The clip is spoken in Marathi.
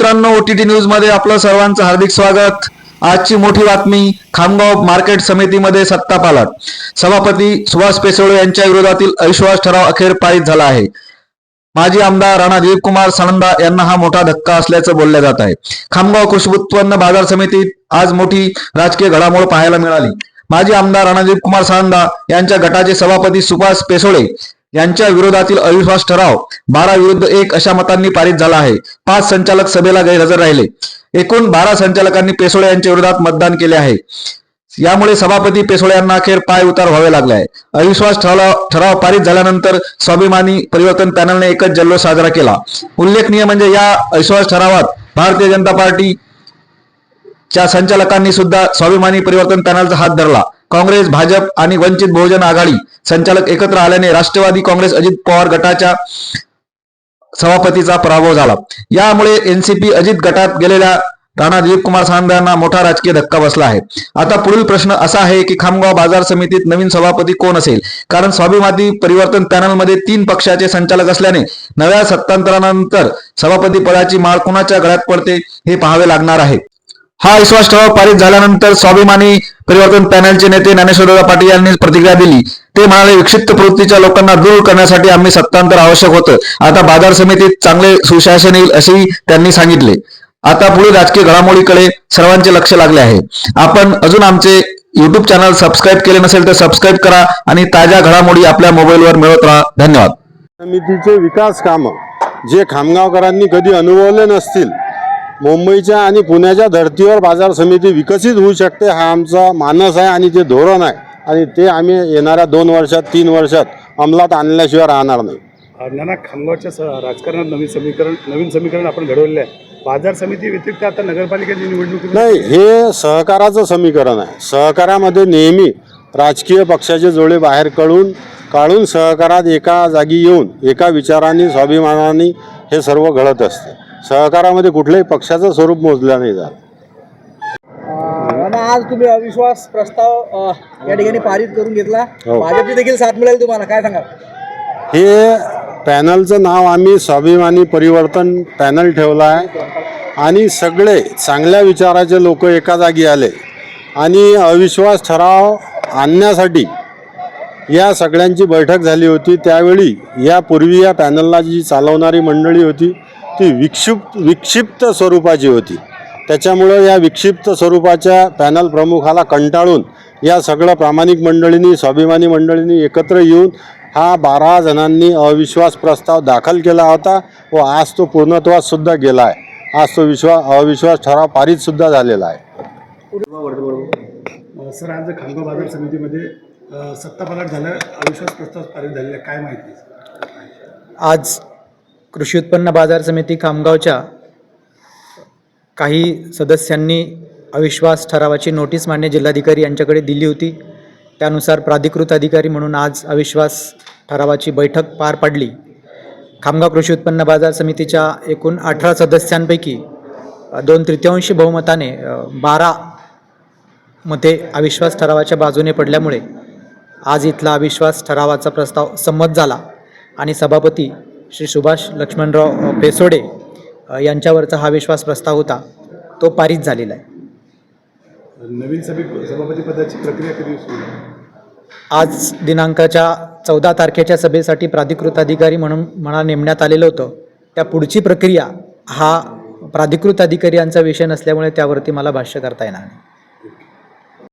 मित्रांनो ओटीटी न्यूजमध्ये आपलं सर्वांचं हार्दिक स्वागत. आजची मोठी बातमी खामगाव मार्केट समितीमध्ये सत्ता पालट. सभापती सुभाष पेसोळे यांच्या विरोधातील अविश्वास ठराव अखेर पारित झाला आहे. माजी आमदार राणा दिलीप कुमार सणंदा यांना हा मोठा धक्का असल्याचं बोलल्या जात आहे. खामगाव कृषी उत्पन्न बाजार समितीत आज मोठी राजकीय घडामोड पाहायला मिळाली. माजी आमदार राणा दिलीप कुमार सणंदा यांच्या गटाचे सभापती सुभाष पेसोळे यांच्या विरोधातील अविश्वास ठराव. बारा विरुद्ध एक अशा मतांनी पारित झाला आहे. पाच संचालक सभेला गैरहजर राहिले. एकूण बारा संचालकांनी पेसोळे यांच्या विरोधात मतदान केले आहे. यामुळे सभापती पेसोळे यांना अखेर पाय उतार व्हावे लागले आहे. अविश्वास ठराव ठराव पारित झाल्यानंतर स्वाभिमानी परिवर्तन पॅनलने एकच जल्लोष साजरा केला. उल्लेखनीय म्हणजे या अविश्वास ठरावात भारतीय जनता पार्टी च्या संचालकांनी सुद्धा स्वाभिमानी परिवर्तन पॅनलचा हात धरला. काँग्रेस भाजप आणि वंचित बहुजन आघाडी संचालक एकत्र आल्याने राष्ट्रवादी काँग्रेस अजित पवार गटाच्या सभापतीचा पराभव झाला. यामुळे एनसीपी अजित गटात गेलेल्या राणा दिलीप कुमार सानंद मोठा राजकीय धक्का बसला आहे. आता पुढील प्रश्न असा आहे की खामगाव बाजार समितीत नवीन सभापती कोण असेल? कारण स्वाभिमानी परिवर्तन पॅनलमध्ये तीन पक्षाचे संचालक असल्याने नव्या सत्तांतरानंतर सभापती पदाची माळ कुणाच्या गळ्यात पडते हे पाहावे लागणार आहे. हा विश्वास ठराव पारित झाल्यानंतर स्वाभिमानी परिवर्तन पॅनलचे नेते ज्ञानेश्वरराव पाटील यांनी प्रतिक्रिया दिली. ते म्हणाले विक्षिप्त प्रवृत्तीच्या लोकांना दूर करण्यासाठी आम्ही सत्तांतर आवश्यक होतं. आता बाजार समितीत चांगले सुशासन येईल असेही त्यांनी सांगितले. आता पुढील राजकीय घडामोडीकडे सर्वांचे लक्ष लागले आहे. आपण अजून आमचे युट्यूब चॅनल सबस्क्राईब केले नसेल तर सबस्क्राईब करा आणि ताज्या घडामोडी आपल्या मोबाईलवर मिळवत राहा. धन्यवाद. समितीचे विकास कामं जे खामगावकरांनी कधी अनुभवले नसतील मुंबईच्या आणि पुण्याच्या धर्तीवर बाजार समिती विकसित होऊ शकते हा आमचा मानस आहे आणि ते धोरण आहे. आणि ते आम्ही येणाऱ्या दोन वर्षात तीन वर्षात अंमलात आणल्याशिवाय राहणार नाही. नाना खामगावच्या स राजकारणात नवीन समीकरण नवीन समीकरण आपण घडवलेलं आहे. बाजार समिती व्यतिरिक्त आता नगरपालिकेची निवडणूक नाही हे सहकाराचं समीकरण आहे. सहकारामध्ये नेहमी राजकीय पक्षाचे जोडे बाहेर काढून काढून सहकारात एका जागी येऊन एका विचाराने स्वाभिमानाने हे सर्व घडत असते. सहकारामध्ये कुठल्याही पक्षाचं स्वरूप मोजलं नाही जात. आज तुम्ही अविश्वास प्रस्ताव अ, या ठिकाणी पारित करून घेतला. हो. भाजपची देखील साथ मिळेल तुम्हाला. काय सांगा हे पॅनलचं नाव आम्ही स्वाभिमानी परिवर्तन पॅनल ठेवलं आहे. आणि सगळे चांगल्या विचाराचे लोक एका जागी आले. आणि अविश्वास ठराव आणण्यासाठी या सगळ्यांची बैठक झाली होती. त्यावेळी यापूर्वी या पॅनलला जी चालवणारी मंडळी होती ती विक्षिप्त विक्षिप्त स्वरूपाची होती. त्याच्यामुळं या विक्षिप्त स्वरूपाच्या पॅनल प्रमुखाला कंटाळून या सगळं प्रामाणिक मंडळींनी स्वाभिमानी मंडळींनी एकत्र येऊन हा बारा जणांनी अविश्वास प्रस्ताव दाखल केला होता व आज तो पूर्णत्वास सुद्धा गेला आहे. आज तो विश्वास अविश्वास ठराव पारित सुद्धा झालेला आहे. सर आज खामगाव बाजार समितीमध्ये सत्तापालट झालं अविश्वास प्रस्ताव पारित झालेला आहे. काय माहिती? आज कृषी उत्पन्न बाजार समिती खामगावच्या काही सदस्यांनी अविश्वास ठरावाची नोटीस मान्य जिल्हाधिकारी यांच्याकडे दिली होती. त्यानुसार प्राधिकृत अधिकारी म्हणून आज अविश्वास ठरावाची बैठक पार पडली. खामगाव कृषी उत्पन्न बाजार समितीच्या एकूण अठरा सदस्यांपैकी दोन तृतीयांशी बहुमताने बारा मते अविश्वास ठरावाच्या बाजूने पडल्यामुळे आज इथला अविश्वास ठरावाचा प्रस्ताव संमत झाला आणि सभापती श्री सुभाष लक्ष्मणराव पेसोडे यांच्यावरचा हा विश्वास प्रस्ताव होता. तो पारित झालेला आहे. नवीन सभी सभापती पदाची प्रक्रिया कधी सुरू? आज दिनांकाच्या चौदा तारखेच्या सभेसाठी प्राधिकृत अधिकारी म्हणून मला नेमण्यात आलेलं होतं. त्या पुढची प्रक्रिया हा प्राधिकृत अधिकारी यांचा विषय नसल्यामुळे त्यावरती मला भाष्य करता येणार नाही.